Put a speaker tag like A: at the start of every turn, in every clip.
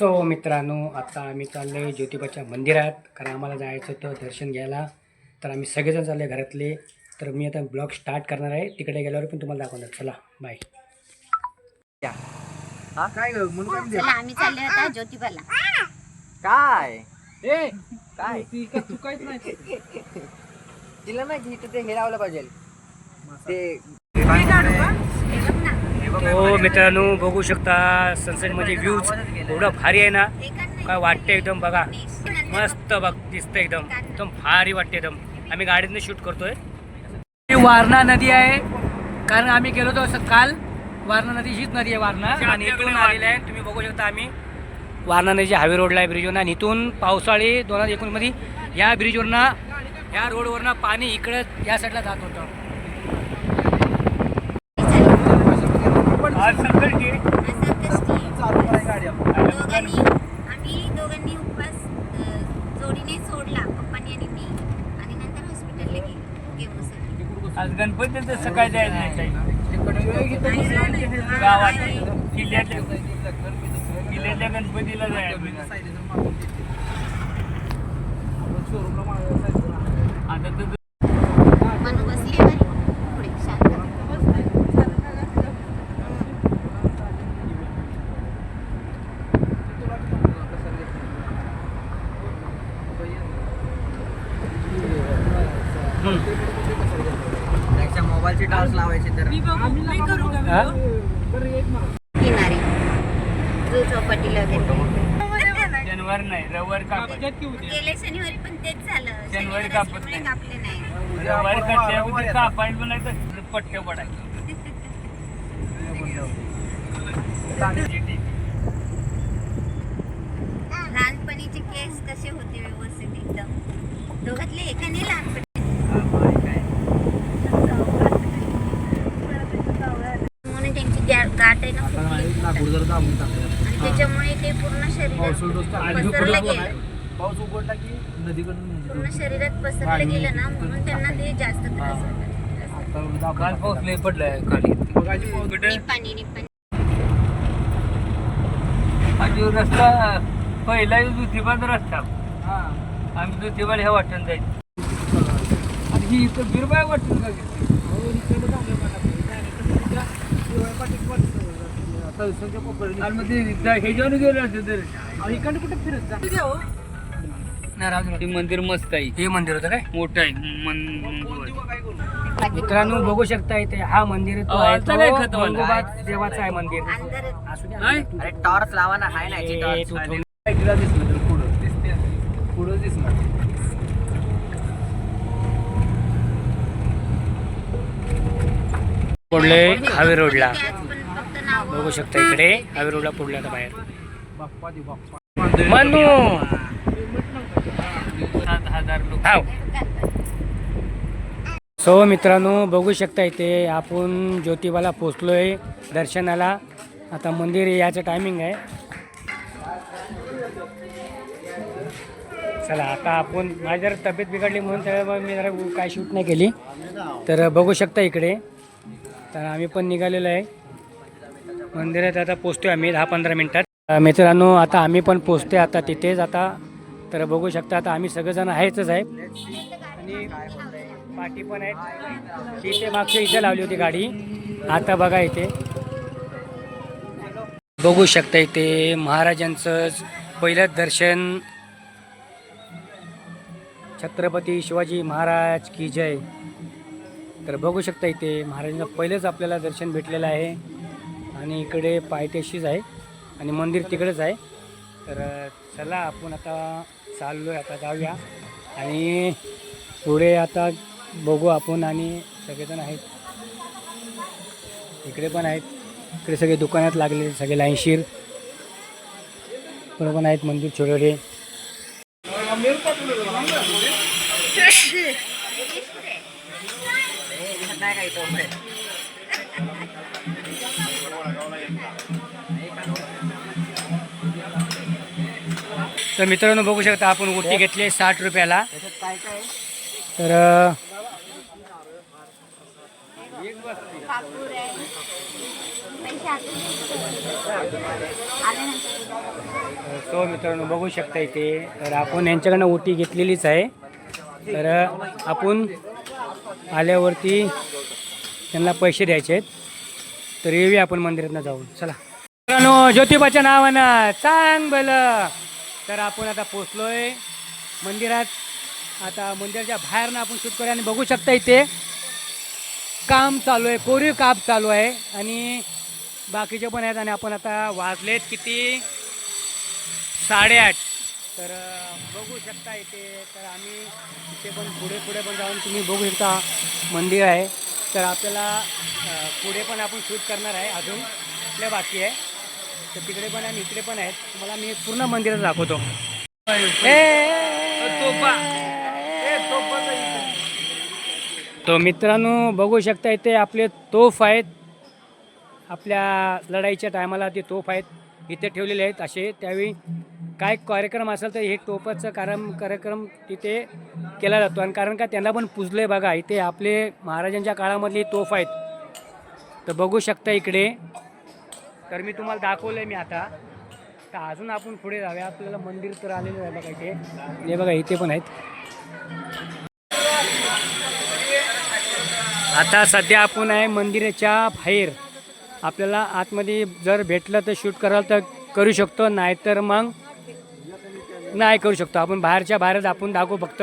A: So मित्रांनो आता आम्ही चाललो ज्योतिबाच्या मंदिरात. कारण आम्हाला जायचं होतं दर्शन घ्यायला. तर आम्ही सगळेजण चालले घरातले. तर मी आता ब्लॉग स्टार्ट करणार आहे. तिकडे गेल्यावर पण तुम्हाला दाखवणार. चला बाय
B: काय ग? म्हणून काय
C: चला आम्ही चालले होता ज्योतिबाला.
B: काय? ए काय? तू काहीच नाही तिला माहिती इथं ते हे लावलं पाहिजे. ते
A: हो मित्रांनो बघू शकता सनसेटमध्ये व्ह्यूज एवढा भारी आहे ना. काय वाटतं एकदम बघा. मस्त बघ दिसतं एकदम. एकदम भारी वाटते एकदम. आम्ही गाडीतनं शूट करतोय. ही वारणा नदी आहे. कारण आम्ही गेलो होतो असं काल. वारणा नदी हीच नदी आहे वारणा. आणि इथून आलेलं आहे. तुम्ही बघू शकता आम्ही. वारणा नदी हायवे रोडला आहे ब्रिजवरनं आणि इथून पावसाळी दोन हजार एकोणीसमध्ये या ब्रिजवरनं या रोडवरनं पाणी इकडं या साईडला जात होतं. आज संकष्टी आहे.
C: दोघांनी आम्ही दोघांनी उपवास जोडीने सोडला पप्पानी आणि मी आणि नंतर हॉस्पिटलला गेलो केमोसाठी
A: आज गणपतीचं सकाळी जायचं नाही. गावात किल्ल्यातल्या किल्ल्यातल्या गणपतीला जायचं आता तर
C: मनू बसली आहे बरी पुढे शांत
B: मोबाईलची टॉर्च लावायची तर.
A: हा?
C: किनारी. जुहू चौपाटीला वगैरे
A: शनिवार नाही रविवार का
C: गेले शनिवारी पण तेच झालं.
A: शनिवारी
C: शनिवारी
A: कापत
C: असल्यामुळे
A: नाही.
C: कापले नाही.
A: रविवारी कटल्या कापायला पण नाही तर पट्टे पडायचे.
C: लहानपणीचे केस कसे होते व्यवस्थित एकदम? दोघातले एकाने लहानपणी म्हणून त्यांची गा- गाठ आहे ना फुटली. आणि त्याच्यामुळे ते पूर्ण शरीरात पसरलं गेलं.
B: पाऊस उघडला की नदीकडून
C: पूर्ण शरीरात पसरलं गेलं ना म्हणून त्यांना ते जास्त त्रास
A: काल पाऊस लय पडलाय खाली. कुठे
C: निपाणी निपाणी.
A: आणि रस्ता पहिला दुधीबाद रस्ता. आम्ही दुधीबाद ह्या वाटून जायचं. आणि ही इथं बिरबाय वाटून का आणि मग ते ह्याच्यावर गेलो असतो तर.
B: इकडे कुठे फिरत जा.
A: नाही राहू दे.
D: ते मंदिर मस्त आहे.
A: हे मंदिर होतं काय?
D: मोठं आहे. मन-
A: मित्रांनो बघू शकता इथे हा मंदिर तो
D: अहो,
A: आहे
D: आता नाही
A: तो
D: खतवाला.
A: मंगोबा देवाचा आहे मंदिर.
C: अंधार
A: असू द्या.
D: नाही?
B: अरे टॉर्च लावा ना. हाय ना याची
A: ए,
B: टॉर्च
A: तू थोडी-
B: साईडला दिसलं तर पुढं. दिसते. पुढं दिसणार
A: पडले हावे रोडला
C: ते आज पण फक्त नाव
A: बघू शकता इकडे. हावे रोडला पडले आता बाहेर. मनू! हाव सो मित्रांनो बघू शकता इथे आपण ज्योतिबाला पोचलोय दर्शनाला. आता मंदिर याचं टायमिंग आहे. चला आता आपण माझी जरा तब्येत बिघडली म्हणून त्यामुळे मी जरा काय शूट नाही केली. तर बघू शकता इकडे. तर आम्ही पण निघालेलो आहे. मंदिरात आता आहे आम्ही दहा पंधरा मिनटात. मित्रांनो आता आम्ही पण पोचतोय आता तिथेच आता. तर बघू शकता आता आम्ही सगळेजण आहेतच आहे. आणि पाठी पण आहेत. इथे मागच्या इथे लावली होती गाडी. आता बघा इथे. बघू शकता इथे महाराजांचं पहिलं दर्शन. छत्रपती शिवाजी महाराज की जय. तर बघू शकता इथे महाराजांचं पहिलंच आपल्याला दर्शन भेटलेलं आहे. आणि इकडे पायथ्याशीच आहे आणि मंदिर तिकडेच आहे. तर चला आपण आता चाललो आहे आता जाऊया. आणि पुढे आता बघू आपण आणि सगळेजण आहेत. इकडे पण आहेत. इकडे सगळे दुकानात लागले सगळे लाईनशीर. इकडे पण आहेत मंदिर छोटे छोटे तर मित्रांनो बघू शकता आपण उटी घेतली आहे साठ रुपयाला. तर तो मित्रांनो बघू शकता इथे. तर आपण यांच्याकडनं ओटी घेतलेलीच आहे. तर आपण आल्यावरती त्यांना पैसे द्यायचे आहेत. तर येऊया आपण मंदिरात जाऊन. चला. मित्रांनो ज्योतिबाच्या नावानं चांग भलं तर आपण आता पोचलोय मंदिरात. आता मंदिराच्या बाहेरनं आपण शूट करूया आणि बघू शकता इथे काम चालू आहे कोरीव काम चालू आहे आणि बाकीचे पण आहेत आणि आपण आता वाजलेत किती? साडेआठ. तर बघू शकता इथे. तर आम्ही इथे पण पुढे पुढे पण जाऊन तुम्ही बघू शकता मंदिर आहे. तर आपल्याला पुढे पण आपण शूट करणार आहे अजून. आपल्या बाकी आहे. तर तिकडे पण आणि इकडे पण आहेत. तुम्हाला मी पूर्ण मंदिरात दाखवतो. तो मित्रांनो बघू शकता इथे आपले तोफ आहेत. आपल्या लढाईच्या टायमाला ते तोफ आहेत. इथे ठेवलेले आहेत असे. त्यावेळी काय कार्यक्रम असेल तर हे टोपाचं कारम कार्यक्रम तिथे केला जातो. आणि कारण का त्यांना पण पुजले बघा. इथे आपले महाराजांच्या काळामधली तोफ आहेत. तर बघू शकता इकडे. तर मी तुम्हाला दाखवलं आहे मी आता. तर अजून आपण पुढे जाऊया. आपल्याला मंदिर तर आलेलं आहे बघा इथे. हे बघा इथे पण आहेत. आता सध्या आपण आहे मंदिराच्या बाहेर. आपल्याला आतमध्ये जर भेटलं तर शूट कराल तर करू शकतो नाहीतर मग नाही करू शकतो. आपण बाहेरच्या बाहेरच आपण दाखवू फक्त.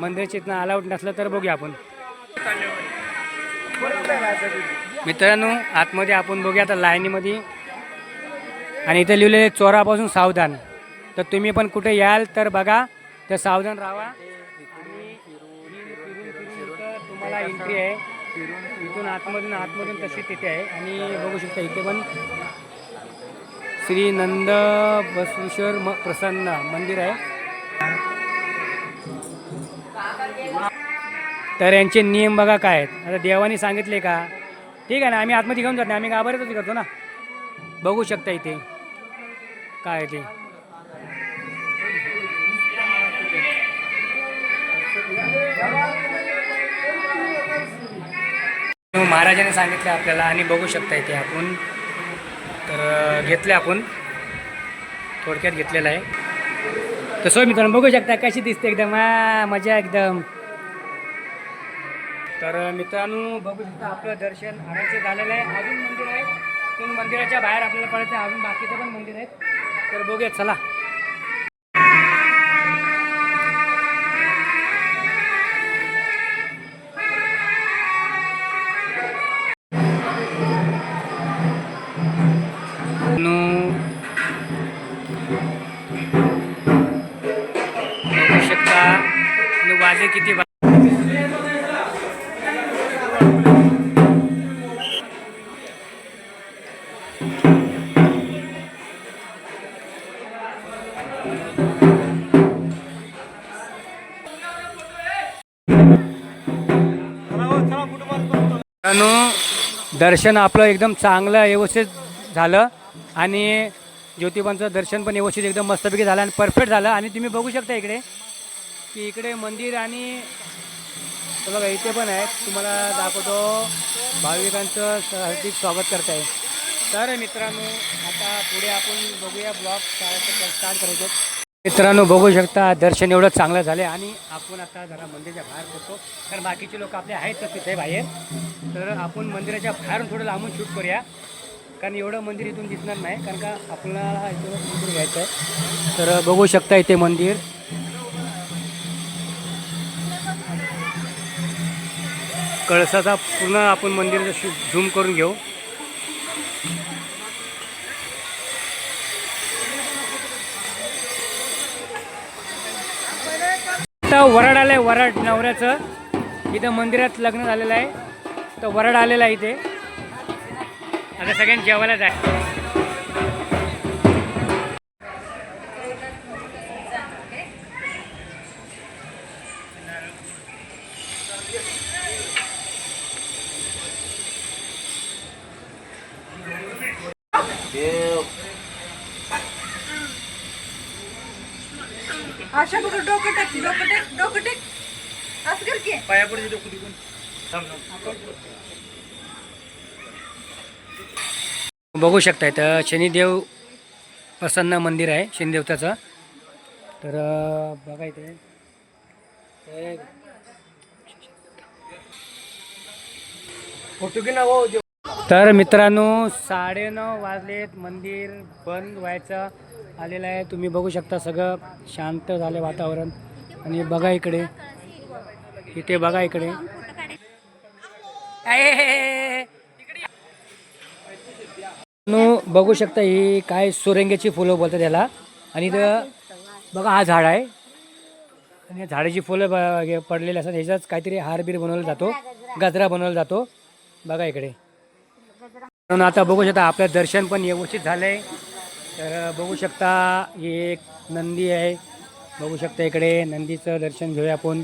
A: मंदिराच्या इथनं अलाउड नसलं तर बघूया आपण. मित्रांनो आतमध्ये आपण बघूया आता लाईनीमध्ये. आणि इथे लिहिलेले चोरापासून सावधान. तर तुम्ही पण कुठे याल तर बघा तर सावधान राहा. आणि तुम्हाला एंट्री आहे. इथून आतमधून आतमधून तशी तिथे आहे. आणि बघू शकता इथे पण श्री नंद बसवेश्वर म प्रसन्न मंदिर आहे. तर यांचे नियम बघा काय आहेत. आता देवाने सांगितले का? ठीक आहे ना आम्ही आतमध्ये घेऊन जात नाही. आम्ही गाभाऱ्यातच करतो ना. बघू शकता इथे. काय ते? महाराजाने सांगितलं आपल्याला आणि बघू शकता इथे आपण. तर घेतलं आपण. थोडक्यात घेतलेलं आहे. तर सोय मित्रांनो बघू शकता कशी दिसते एकदम. हा मजा एकदम. तर मित्रांनो बघू शकता आपलं दर्शन आरामसे झालेलं आहे. अजून मंदिर आहे मंदिराच्या बाहेर आपल्याला पडायचं अजून बाकीचं पण मंदिर आहेत. तर बघूया चला. नो. शकता. वाजे किती वाजे दर्शन आपलं एकदम चांगलं व्यवस्थित झालं. आणि ज्योतिबांचं दर्शन पण व्यवस्थित एकदम मस्तपैकी झालं आणि परफेक्ट झालं. आणि तुम्ही बघू शकता इकडे की इकडे मंदिर आणि बघा इथे पण आहे. तुम्हाला दाखवतो भाविकांचं हार्दिक स्वागत करत आहे तर मित्रांनो आता पुढे आपण बघूया ब्लॉग स्टार्ट करायचे. मित्रांनो बघू शकता दर्शन एवढं चांगलं झालं आणि आपण आता जरा मंदिराच्या बाहेर पोहोचतो कारण बाकीचे लोक आपले आहेत तर तिथे बाहेर. तर आपण मंदिराच्या बाहेरून थोडं लांबून शूट करूया. कारण एवढं मंदिर इथून दिसणार नाही कारण का आपल्याला इथून मंदिर घ्यायचं आहे तर बघू शकता इथे मंदिर. कळसाचा पूर्ण आपण मंदिराचा शूट झूम करून घेऊ. इथं वराड आलं आहे वराड नवऱ्याचं. इथं मंदिरात लग्न झालेलं आहे. तर वराड आलेला आहे इथे. आता सगळ्यांनी जेवायला जाय
E: अशा कुठं? डोकं टेक डोकं टेक डोकं टेक. असं कर की.
A: बघू शकता इथं शनिदेव प्रसन्न मंदिर आहे शिंदेवताचं तर बघा इथे. हे- तर मित्रांनो साडेनऊ वाजलेत मंदिर बंद व्हायचं. आलेलं आहे. तुम्ही बघू शकता सगळं शांत झालं वातावरण. आणि बघा इकडे. इथे बघा इकडे. बघू शकता ही काय सुरंग्याची फुलं बोलतात त्याला आणि इथं बघा हा झाड आहे. आणि या झाडाची फुलं ब- पडलेली असतात. ह्याच्यात काहीतरी हारबीर बनवला जातो. गजरा बनवला जातो. बघा इकडे. म्हणून आता बघू शकता आपलं दर्शन पण व्यवस्थित झालं आहे तर बघू शकता ही एक नंदी आहे. बघू शकता इकडे नंदीचं दर्शन घेऊया आपण.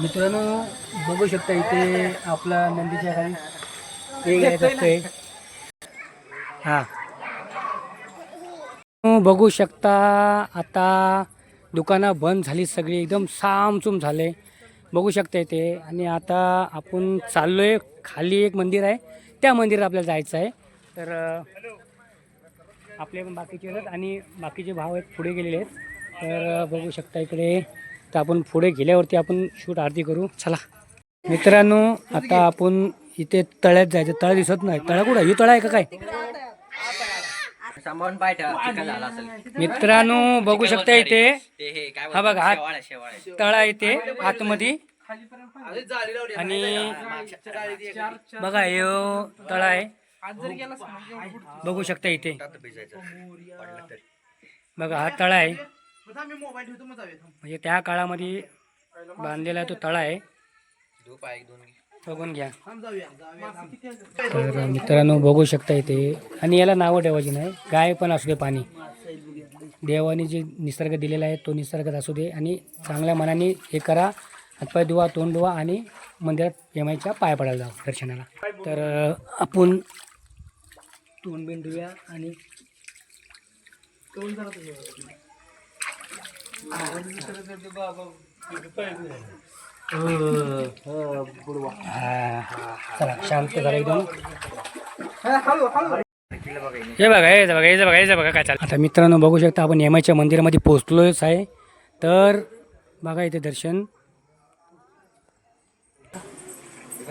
A: मित्रांनो बघू शकता इथे आपला नंदीच्या खाली हे. हां बघू शकता आता दुकानं बंद झाली सगळी एकदम सामसूम झाले. बघू शकता इथे आणि आता आपण चाललो आहे खाली एक मंदिर आहे. त्या मंदिरात आपल्याला जायचं आहे. तर आपले पण बाकीचे आहेत आणि बाकीचे भाव आहेत पुढे गेलेले आहेत. तर बघू शकता इकडे. तर आपण पुढे गेल्यावरती आपण शूट आरती करू. चला. मित्रांनो आता आपण इथे तळ्यात जायचं. तळ दिसत नाही. तळा कुठं ही तळा आहे का काय? मित्रांनो बघू शकता इथे.
B: हे
A: बघा हा तळा इथे आतमध्ये. आणि बघा हे तळा आहे. बघू शकता इथे. बघा हा तळा आहे. म्हणजे त्या काळामध्ये बांधलेला तो तळा आहे.
B: धूप आहे एक दोन
A: बघून घ्या. तर मित्रांनो बघू शकता इथे. आणि याला नावं ठेवायची नाही. काय पण असू दे पाणी. देवाने जे निसर्ग दिलेला आहे तो निसर्गात असू दे. आणि चांगल्या मनाने हे करा. हातपाय धुवा तोंड धुवा आणि मंदिरात यमाईच्या पाय पडायला जाऊ दर्शनाला. तर आपण तोंड बिंड धुया आणि हा, चला शांत झालं एकदम. हे बघा हे बघा हे बघा हे बघा काय चाललं आता मित्रांनो बघू शकता आपण यमाच्या मंदिरामध्ये पोहोचलोच आहे. तर बघा इथे दर्शन हं,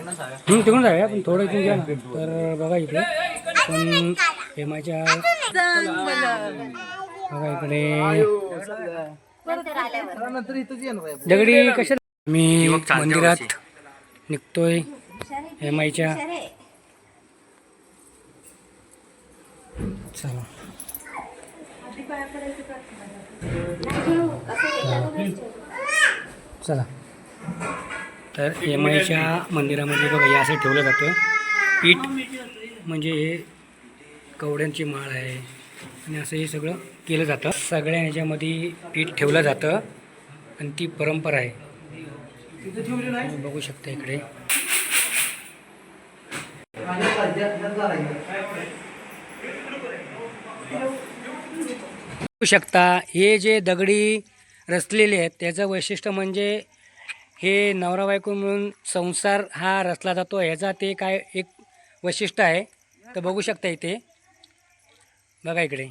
A: तिकडून जाऊया पण थोडं इथून घ्या ना. तर बघा इथे पण यमाच्या बघा इकडे. दगडी कशा मी मंदिरात निघतोय. एमआयच्या चला. चला. तर एम आयच्या मंदिरामध्ये बघा या असं ठेवलं जातं. पीठ म्हणजे हे कवड्यांची माळ आहे आणि असं हे सगळं केलं जातं. सगळ्या ह्याच्यामध्ये पीठ ठेवलं जातं आणि ती परंपरा आहे. बघू शकता इकडे. बघू शकता हे जे दगडी रचलेले आहेत त्याचं वैशिष्ट्य म्हणजे हे नवरा बायको मिळून संसार हा रचला जातो. ह्याचा ते काय एक वैशिष्ट्य आहे. तर बघू शकता इथे. बघा इकडे.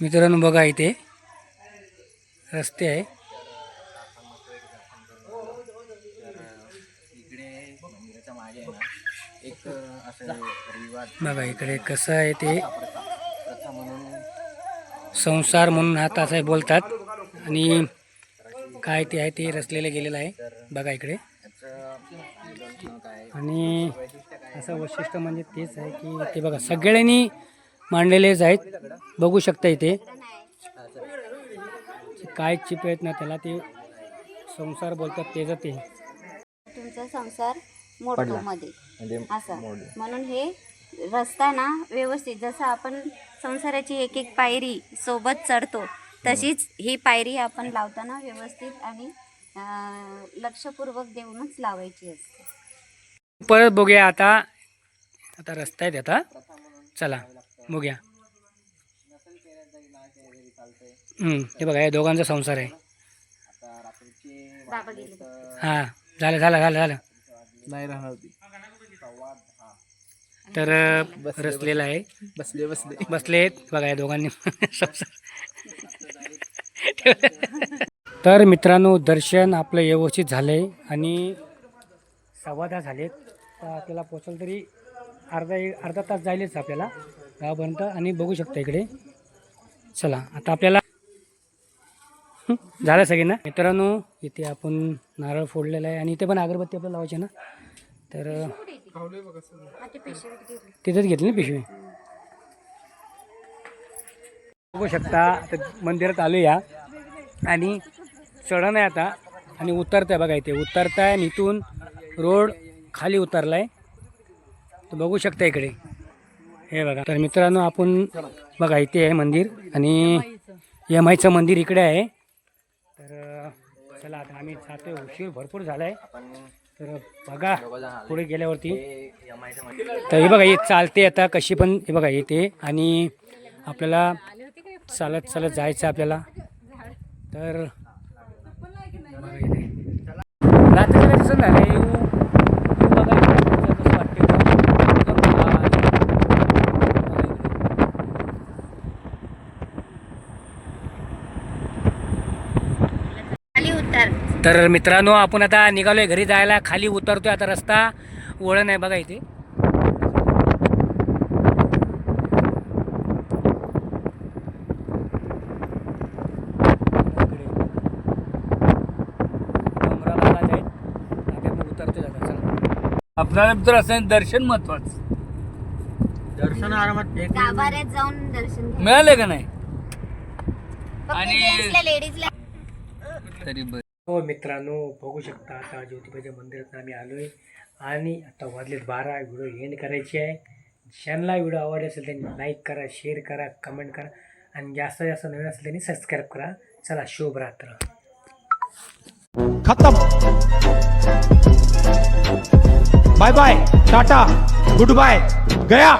A: मित्रांनो बघा इथे. रस्ते आहे. बघा इकडे कसं आहे ते. संसार म्हणून हात असं बोलतात. आणि काय ते आहे ते रचलेलं गेलेलं आहे. बघा इकडे. आणि असं वैशिष्ट्य म्हणजे तेच आहे की ते बघा सगळ्यांनी मांडलेलेच आहेत बघू शकता इथे. काय चिप आहेत ना त्याला ते संसार बोलतात ते
C: तुमचा संसार मोडतो मध्ये.
B: म्हणजे
C: असं. म्हणून हे रस्ता ना व्यवस्थित जसं आपण संसाराची एक एक पायरी सोबत चढतो तशीच ही पायरी आपण लावताना व्यवस्थित आणि लक्षपूर्वक देऊनच लावायची असते.
A: परत बघूया आता आता रस्ता आहेत आता चला बघूया. हम्म, हे बघा या दोघांचा संसार आहे. हां झालं झालं झालं झालं.
B: नाही राहणार
A: तर रचलेला आहे.
B: बसले बसले.
A: बसलेत बघा या दोघांनी तर मित्रांनो दर्शन आपलं व्यवस्थित झालं आहे आणि तास झालेत. तर आपल्याला पोचायला तरी अर्धा एक अर्धा तास जाईलच आपल्याला गावापर्यंत आणि बघू शकता इकडे. चला आता आपल्याला झालं सगळे ना मित्रांनो इथे आपण नारळ फोडलेला आहे आणि इथे पण अगरबत्ती आपल्याला लावायची ना? तर तिथेच घेतली ना पिशवी? बघू शकता आता मंदिरात आलो या. आणि चढण आहे आता आणि उतरताय बघा इथे. उतरताय आणि इथून रोड खाली उतरलाय. तर बघू शकता इकडे. हे बघा. तर मित्रांनो आपण बघा इथे आहे मंदिर आणि एम आयचं मंदिर इकडे आहे. तर चला आता आम्ही जातोय. उशीर भरपूर झाला आहे तर बघा पुढे गेल्यावरती. तर हे बघा हे चालते आता कशी पण हे बघा येते. आणि आपल्याला चालत चालत जायचं आपल्याला. तर बघा इथे. रात्रीचं काय दिसत नाही येऊ येऊ बघा इकडे. कसं वाटते इकडं. एकदम भारी. बघा इकडे.
C: खाली उतर
A: तर मित्रांनो आपण आता निघालोय घरी जायला. खाली उतरतोय आता रस्ता. वळण आहे बघा इथे. आहे.
D: आपल्याला तर असं दर्शन महत्वाचं.
B: दर्शन आरामात
C: गाभाऱ्यात जाऊन दर्शन घ्या.
D: मिळाले का नाही? आणि-
C: लेडीजला.
D: तरी बर.
A: हो मित्रांनो बघू शकता आता ज्योतिबाच्या मंदिरात आम्ही आलोय. आणि आता वाजलेत बारा व्हिडिओ एंड करायची आहे. ज्यांना व्हिडिओ आवडले असेल त्यांनी लाईक करा शेअर करा कमेंट करा. आणि जास्त जास्त नवीन असेल त्यांनी सबस्क्राईब करा. चला शुभ रात्र.
F: खतम. Bye bye tata good bye गया.